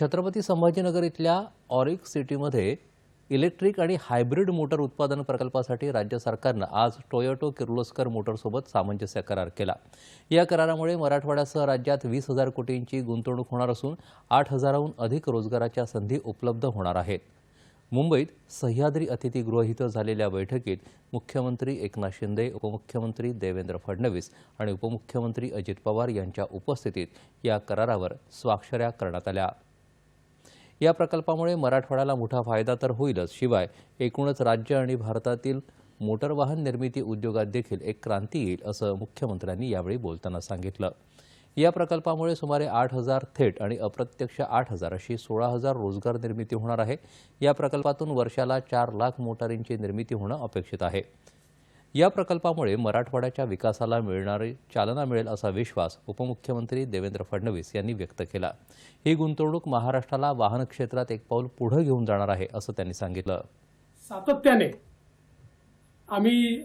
छत्रपती संभाजीनगर इथल्या ऑरिक सिटीमध्ये इलेक्ट्रिक आणि हायब्रिड मोटर उत्पादन प्रकल्पासाठी राज्य सरकारनं आज टोयोटो किर्लोस्कर मोटरसोबत सामंजस्य करार केला. या करारामुळे मराठवाड्यासह राज्यात वीस हजार कोटींची गुंतवणूक होणार असून आठ हजाराहून अधिक रोजगाराच्या संधी उपलब्ध होणार आहेत. मुंबईत सह्याद्री अतिथीगृह इथं झालेल्या बैठकीत मुख्यमंत्री एकनाथ शिंदे उपमुख्यमंत्री देवेंद्र फडणवीस आणि उपमुख्यमंत्री अजित पवार यांच्या उपस्थितीत या करारावर स्वाक्षऱ्या करण्यात आल्या. या प्रकल्पामुळे मराठवाड्याला मोठा फायदा तर होईलच. शिवाय एकूणच राज्य आणि भारतातील मोटर वाहन निर्मिती उद्योगात देखील एक क्रांती येईल असं मुख्यमंत्र्यांनी यावेळी बोलताना सांगितलं. या प्रकल्पामुळे सुमारे आठ हजार थेट आणि अप्रत्यक्ष आठ हजार अशी सोळा हजार रोजगार निर्मिती होणार आहे. या प्रकल्पातून वर्षाला चार लाख मोटारींची निर्मिती होणं अपेक्षित आहे. या प्रकल्पामुळे मराठवाड्याच्या विकासाला मिळणारी चालना मिळेल असा विश्वास उपमुख्यमंत्री देवेंद्र फडणवीस यांनी व्यक्त केला. ही गुंतवणूक महाराष्ट्राला वाहन क्षेत्रात एक पाऊल पुढे घेऊन जाणार आहे असं त्यांनी सांगितलं. सातत्याने आम्ही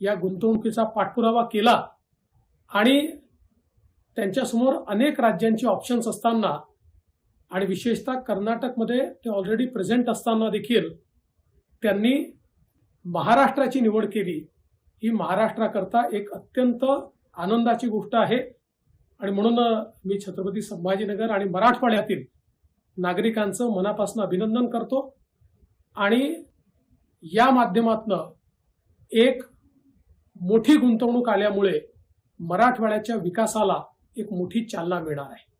या गुंतवणुकीचा पाठपुरावा केला आणि त्यांच्यासमोर अनेक राज्यांचे ऑप्शन्स असताना आणि विशेषतः कर्नाटकमध्ये ते ऑलरेडी प्रेझेंट असताना देखील त्यांनी महाराष्ट्राची निवड केली ही महाराष्ट्राकरता एक अत्यंत आनंदाची गोष्ट आहे. आणि म्हणून मी छत्रपती संभाजीनगर आणि मराठवाड्यातील नागरिकांचं मनापासून अभिनंदन करतो. आणि या माध्यमातनं एक मोठी गुंतवणूक आल्यामुळे मराठवाड्याच्या विकासाला एक मोठी चालना मिळणार आहे.